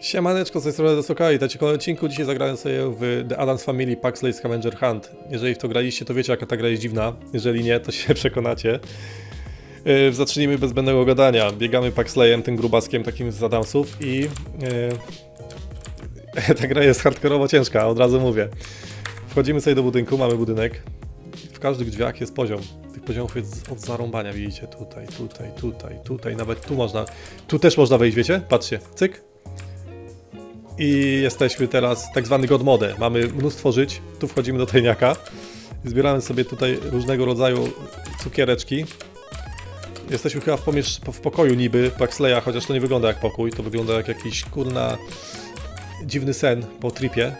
Siemaneczko, z tej strony Desoka i kolejny odcinku. Dzisiaj zagrałem sobie w The Adams Family Paxley Scavenger Hunt. Jeżeli w to graliście, to wiecie jaka ta gra jest dziwna. Jeżeli nie, to się przekonacie. Yy, zacznijmy bez zbędnego gadania. Biegamy Paxleyem, tym grubaskiem takim z Adamsów i... Yy, ta gra jest hardkorowo ciężka, od razu mówię. Wchodzimy sobie do budynku, mamy budynek. W każdych drzwiach jest poziom. Tych poziomów jest od zarąbania, widzicie? Tutaj, tutaj, tutaj, tutaj, nawet tu można... Tu też można wejść, wiecie? Patrzcie, cyk, i jesteśmy teraz tak zwany God Mode. Mamy mnóstwo żyć. Tu wchodzimy do tajniaka. Zbieramy sobie tutaj różnego rodzaju cukiereczki. Jesteśmy chyba w, pomiesz- w pokoju niby Paxleya, chociaż to nie wygląda jak pokój. To wygląda jak jakiś kurna dziwny sen po tripie.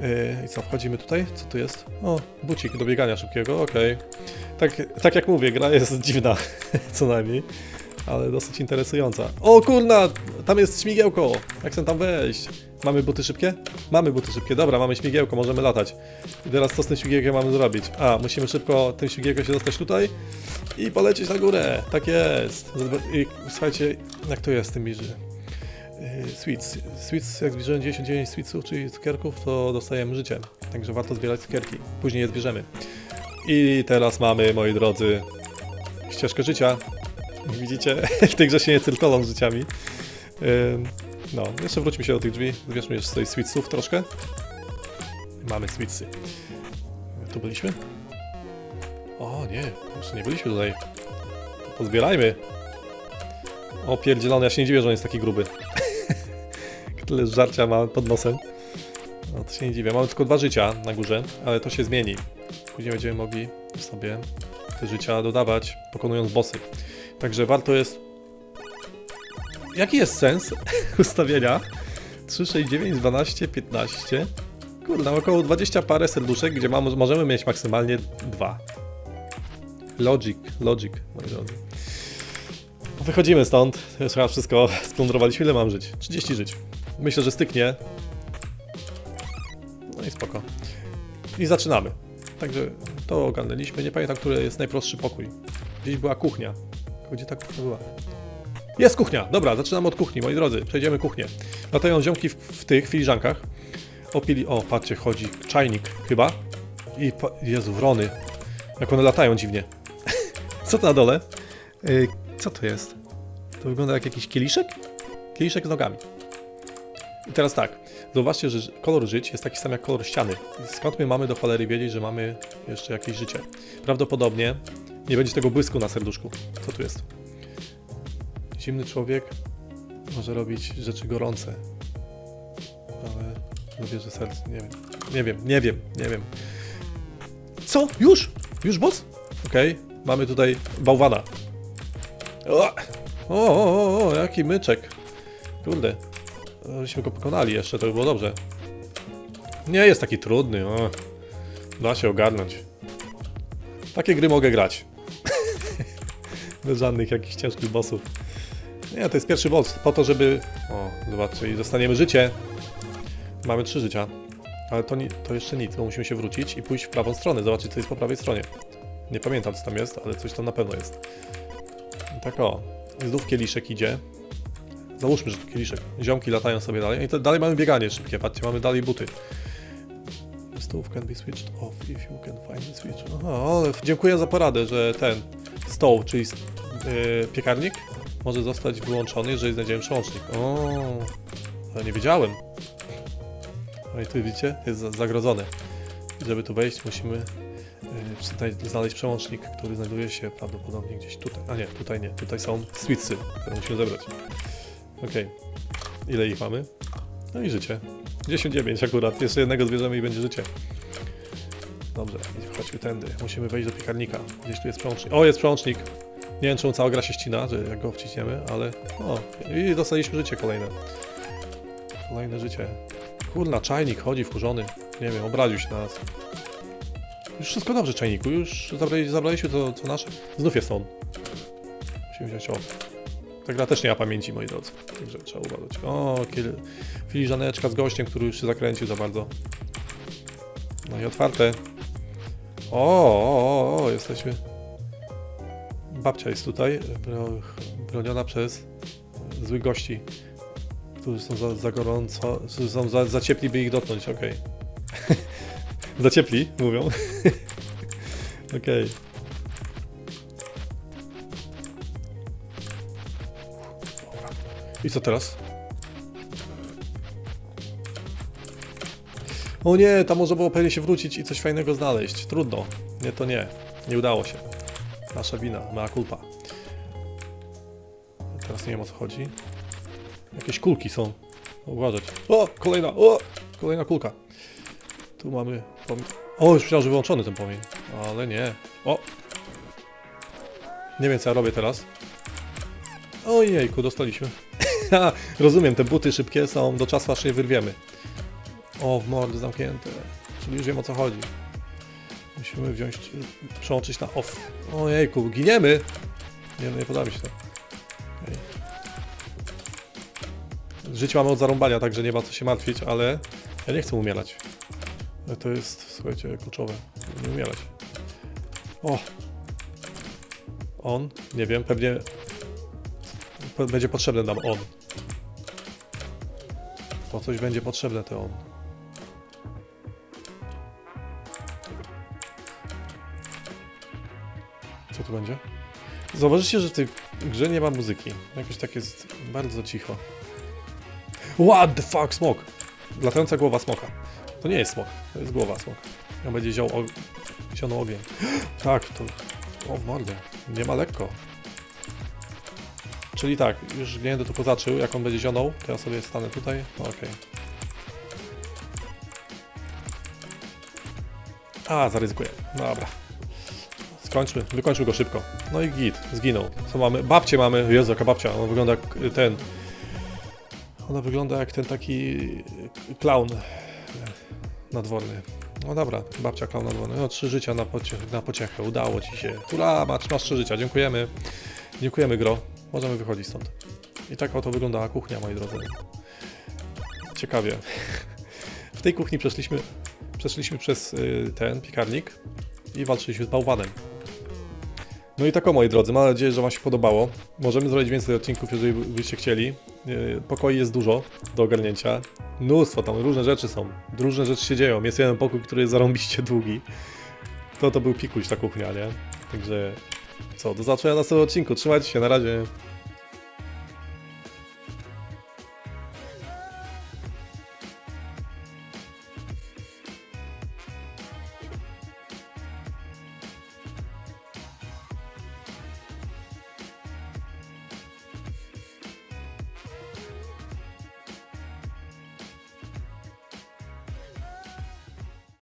Yy, I co, wchodzimy tutaj? Co tu jest? O, bucik do biegania szybkiego, okej. Tak, tak jak mówię, gra jest dziwna, co najmniej ale dosyć interesująca. O kurna, tam jest śmigiełko. Jak chcę tam wejść? Mamy buty szybkie? Mamy buty szybkie, dobra, mamy śmigiełko, możemy latać. I teraz co z tym śmigiełkiem mamy zrobić? A, musimy szybko tym śmigiełkiem się dostać tutaj i polecieć na górę. Tak jest. I słuchajcie, jak to jest z tym biży? Yy, Sweets. Sweets, jak zbierzemy 99 sweetsów, czyli cukierków, to dostajemy życie. Także warto zbierać cukierki. Później je zbierzemy. I teraz mamy, moi drodzy, ścieżkę życia. Widzicie, w tej grze się nie cyrkolą z życiami. No, jeszcze wróćmy się do tych drzwi. Zbierzmy jeszcze sobie sweetsów troszkę. Mamy sweetsy. Tu byliśmy? O nie, jeszcze nie byliśmy tutaj. Pozbierajmy. O pierdzielony, ja się nie dziwię, że on jest taki gruby. Tyle żarcia ma pod nosem. No to się nie dziwię. Mamy tylko dwa życia na górze, ale to się zmieni. Później będziemy mogli sobie te życia dodawać, pokonując bossy. Także warto jest. Jaki jest sens ustawienia 3, 6, 9, 12, 15? Kurde, około 20 parę serduszek, gdzie mamy, możemy mieć maksymalnie dwa. Logic, logic, moi drodzy. Wychodzimy stąd. Już wszystko splądrowaliśmy. Ile mam żyć? 30 żyć. Myślę, że styknie. No i spoko. I zaczynamy. Także to ogarnęliśmy. Nie pamiętam, który jest najprostszy pokój. Gdzieś była kuchnia. Gdzie ta kuchnia była? Jest kuchnia! Dobra, zaczynamy od kuchni, moi drodzy. Przejdziemy kuchnię. Latają ziomki w, w tych filiżankach. Opili... O, patrzcie, chodzi czajnik chyba. I... Pa... Jezu, wrony. Jak one latają dziwnie. co to na dole? Yy, co to jest? To wygląda jak jakiś kieliszek? Kieliszek z nogami. I teraz tak. Zauważcie, że kolor żyć jest taki sam jak kolor ściany. Skąd my mamy do cholery wiedzieć, że mamy jeszcze jakieś życie? Prawdopodobnie nie będzie tego błysku na serduszku. Co tu jest? Zimny człowiek może robić rzeczy gorące. Ale nie wierzę serce. Nie wiem. Nie wiem, nie wiem, nie wiem. Co? Już? Już boss? Okej. Mamy tutaj bałwana. O, o, o, o, jaki myczek. Kurde. Żeśmy go pokonali jeszcze, to by było dobrze. Nie jest taki trudny, o. Da się ogarnąć. Takie gry mogę grać. Bez żadnych jakichś ciężkich bossów. Nie, to jest pierwszy boss, po to, żeby... O, zobaczcie, i dostaniemy życie. Mamy trzy życia. Ale to, ni- to jeszcze nic, bo musimy się wrócić i pójść w prawą stronę, zobaczyć, co jest po prawej stronie. Nie pamiętam, co tam jest, ale coś tam na pewno jest. Tak o, znów kieliszek idzie. Załóżmy, że tu kieliszek. Ziomki latają sobie dalej. I to, dalej mamy bieganie szybkie, patrzcie, mamy dalej buty. Stove can be switched off if you can find the switch. Aha, dziękuję za poradę, że ten stove, czyli yy, piekarnik, może zostać wyłączony, jeżeli znajdziemy przełącznik. O, ale nie wiedziałem. No i tu widzicie, jest za- zagrodzone. Żeby tu wejść, musimy yy, znaleźć przełącznik, który znajduje się prawdopodobnie gdzieś tutaj. A nie, tutaj nie, tutaj są switchy, które musimy zebrać. Okej. Ile ich mamy? No i życie. 10-9 akurat. Jeszcze jednego zbierzemy i będzie życie. Dobrze, chodźmy tędy. Musimy wejść do piekarnika. Gdzieś tu jest przełącznik. O, jest przełącznik! Nie wiem, czemu cała gra się ścina, że jak go wciśniemy, ale... O, i dostaliśmy życie kolejne. Kolejne życie. Kurna, czajnik chodzi wkurzony. Nie wiem, obraził się na nas. Już wszystko dobrze, czajniku. Już zabrali, zabraliśmy to, co nasze. Znów jest on. Musimy wziąć o. Ta gra też nie ma pamięci, moi drodzy. Także trzeba uważać. O, kiel... filiżaneczka z gościem, który już się zakręcił za bardzo. No i otwarte. O, o, o, jesteśmy. Babcia jest tutaj, bro... broniona przez złych gości. którzy są za, za gorąco, są za, za ciepli, by ich dotknąć, okej. za ciepli, mówią. okej. Dobra. I co teraz? O nie, tam może było pewnie się wrócić i coś fajnego znaleźć. Trudno. Nie, to nie. Nie udało się. Nasza wina, mea culpa. Teraz nie wiem o co chodzi. Jakieś kulki są. Uważać. O, kolejna, o, kolejna kulka. Tu mamy pom- O, już myślałem, że wyłączony ten płomień. Ale nie. O. Nie wiem co ja robię teraz. Ojejku, dostaliśmy. Rozumiem, te buty szybkie są do czasu aż je wyrwiemy. O, w mordy zamknięte. Czyli już wiem o co chodzi. Musimy wziąć, przełączyć na off. Ojejku, giniemy! Nie, no nie podoba mi się to. Okej. Życie mamy od zarąbania, także nie ma co się martwić, ale ja nie chcę umierać. To jest, słuchajcie, kluczowe. Nie umierać. O! On? Nie wiem, pewnie pe- będzie potrzebny nam on. Po coś będzie potrzebne to on. Co tu będzie? Zauważycie, że w tej grze nie ma muzyki. Jakoś tak jest bardzo cicho. What the fuck, smok! Latająca głowa smoka. To nie jest smok, to jest głowa smoka. On będzie ziął og... zionął ogień. Tak, to... O, mordę. Nie ma lekko. Czyli tak, już nie będę tu pozaczył, jak on będzie zionął, to ja sobie stanę tutaj. No, Okej. A, zaryzykuję. Dobra. Skończmy, wykończył go szybko. No i git, zginął. Co mamy? Babcię mamy. Jezu, jaka babcia. Ona wygląda jak ten... Ona wygląda jak ten taki klaun nadworny. No dobra, babcia klaun nadworny. No trzy życia na, pocie na pociechę. Udało ci się. Tura, masz, masz trzy życia. Dziękujemy. Dziękujemy, Gro. Możemy wychodzić stąd. I tak oto wyglądała kuchnia, moi drodzy. Ciekawie. W tej kuchni przeszliśmy, przeszliśmy przez y, ten piekarnik i walczyliśmy z bałwanem. No i tak o moi drodzy, mam nadzieję, że Wam się podobało. Możemy zrobić więcej odcinków, jeżeli by- byście chcieli. Pokoi jest dużo do ogarnięcia. Mnóstwo, tam różne rzeczy są. Różne rzeczy się dzieją. Jest jeden pokój, który jest zarąbiście długi. To to był pikuś ta kuchnia, nie? Także co, do zobaczenia na następnym odcinku. Trzymajcie się, na razie.